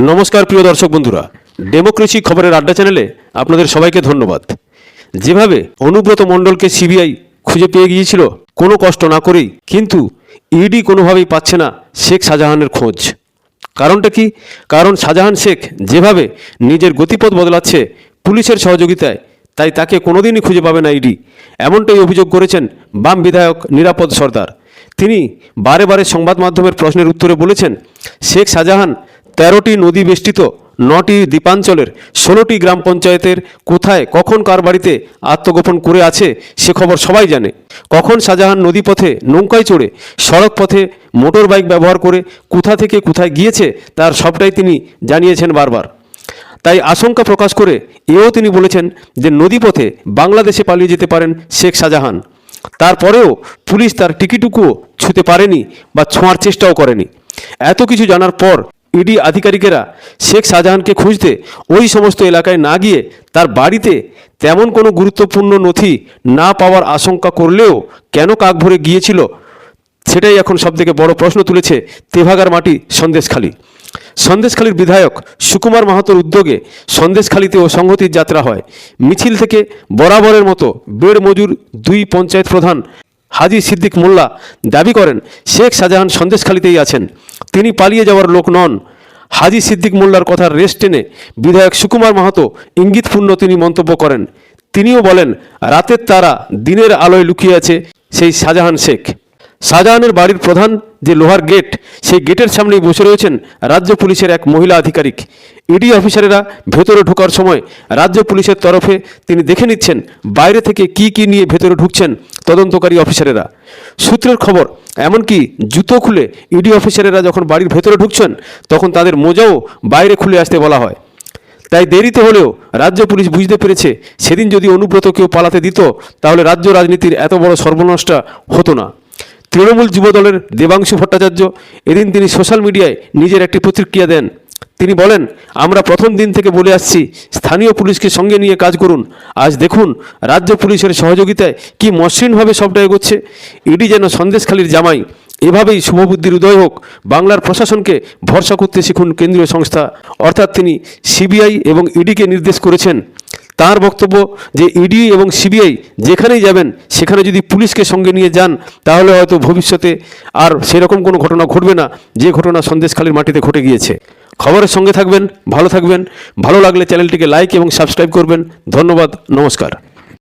নমস্কার, প্রিয় দর্শক বন্ধুরা। ডেমোক্রেসি খবরের আড্ডা চ্যানেলে আপনাদের সবাইকে ধন্যবাদ। যেভাবে অনুব্রত মণ্ডলকে সিবিআই খুঁজে পেয়ে গিয়েছিল, কোনো কষ্ট না করেই, কিন্তু ইডি কোনোভাবেই পাচ্ছে না শেখ শাহজাহানের খোঁজ। কারণটা কি? কারণ শাহজাহান শেখ যেভাবে নিজের গতিপথ বদলাচ্ছে পুলিশের সহযোগিতায়, তাই তাকে কোনোদিনই খুঁজে পাবে না ইডি। এমনটাই অভিযোগ করেছেন বাম বিধায়ক নিরাপদ সর্দার। তিনি বারে বারে সংবাদ মাধ্যমের প্রশ্নের উত্তরে বলেছেন, শেখ শাহজাহান তেরোটি নদী বেষ্টিত, নটি দ্বীপাঞ্চলের, ষোলোটি গ্রাম পঞ্চায়েতের, কোথায় কখন কার বাড়িতে আত্মগোপন করে আছে সে খবর সবাই জানে। কখন শাহজাহান নদীপথে নৌকায় চড়ে, সড়ক পথে মোটর বাইক ব্যবহার করে কোথা থেকে কোথায় গিয়েছে তার সবটাই তিনি জানিয়েছেন বারবার। তাই আশঙ্কা প্রকাশ করে এও তিনি বলেছেন যে নদীপথে বাংলাদেশে পালিয়ে যেতে পারেন শেখ শাহজাহান। তারপরেও পুলিশ তার টিকিটুকুও ছুতে পারেনি বা ছোঁয়ার চেষ্টাও করেনি। এত কিছু জানার পর ইডি আধিকারিকেরা শেখ শাহজাহানকে খুঁজতে ওই সমস্ত এলাকায় না গিয়ে তার বাড়িতে তেমন কোনো গুরুত্বপূর্ণ নথি না পাওয়ার আশঙ্কা করলেও কেন কাক ভরে গিয়েছিল, সেটাই এখন সবথেকে বড় প্রশ্ন তুলেছে তেভাগার মাটি সন্দেশখালী। সন্দেশখালীর বিধায়ক সুকুমার মাহাতোর উদ্যোগে সন্দেশখালীতেও সংহতির যাত্রা হয়। মিছিল থেকে বরাবরের মতো বেড় মজুর দুই পঞ্চায়েত প্রধান হাজি সিদ্দিক মোল্লা দাবি করেন, শেখ শাহজাহান সন্দেশখালীতেই আছেন। তিনি পালিয়ে যাওয়ার লোক নন হাজি সিদ্দিক মোল্লার কথার রেস্ট টেনে বিধায়ক সুকুমার মাহাতো ইঙ্গিতপূর্ণ তিনি মন্তব্য করেন। তিনিও বলেন, রাতের তারা দিনের আলোয় লুকিয়ে আছে সেই শাহজাহান শেখ। শাহজাহানের বাড়ির প্রধান যে লোহার গেট, সেই গেটের সামনেই বসে রয়েছেন রাজ্য পুলিশের এক মহিলা আধিকারিক। ইডি অফিসারেরা ভেতরে ঢোকার সময় রাজ্য পুলিশের তরফে তিনি দেখে নিচ্ছেন বাইরে থেকে কি কি নিয়ে ভেতরে ঢুকছেন তদন্তকারী অফিসারেরা। সূত্রের খবর, এমনকি জুতো খুলে ইডি অফিসারেরা যখন বাড়ির ভেতরে ঢুকছেন, তখন তাদের মোজাও বাইরে খুলে আসতে বলা হয়। তাই দেরিতে হলেও রাজ্য পুলিশ বুঝতে পেরেছে, সেদিন যদি অনুব্রত কেউ পালাতে দিত, তাহলে রাজ্য রাজনীতির এত বড় সর্বনাশটা হতো না। তৃণমূল যুবদলের দেবাংশু ভট্টাচার্য, এদিন তিনি সোশ্যাল মিডিয়ায় নিজের একটি প্রতিক্রিয়া দেন। তিনি বলেন, আমরা প্রথম দিন থেকে বলে আসছি, স্থানীয় পুলিশকে সঙ্গে নিয়ে কাজ করুন। আজ দেখুন, রাজ্য পুলিশের সহযোগিতায় কি মসৃণভাবে সবটা এগোচ্ছে। ইডি যেন সন্দেশখালীর জামাই। এভাবেই শুভবুদ্ধির উদয় হোক। বাংলার প্রশাসনকে ভরসা করতে শিখুন কেন্দ্রীয় সংস্থা। অর্থাৎ তিনি সিবিআই এবং ইডিকে নির্দেশ করেছেন। তার বক্তব্য যে ইডি এবং সিবিআই যেখানেই যাবেন, সেখানে যদি পুলিশকে সঙ্গে নিয়ে যান, তাহলে হয়তো ভবিষ্যতে আর সেরকম কোনো ঘটনা ঘটবে না, যে ঘটনা সন্দেশখালীর মাটিতে ঘটে গিয়েছে। খবরের সঙ্গে থাকবেন, ভালো থাকবেন, ভালো লাগলে চ্যানেলটিকে লাইক এবং সাবস্ক্রাইব করবেন। ধন্যবাদ, নমস্কার।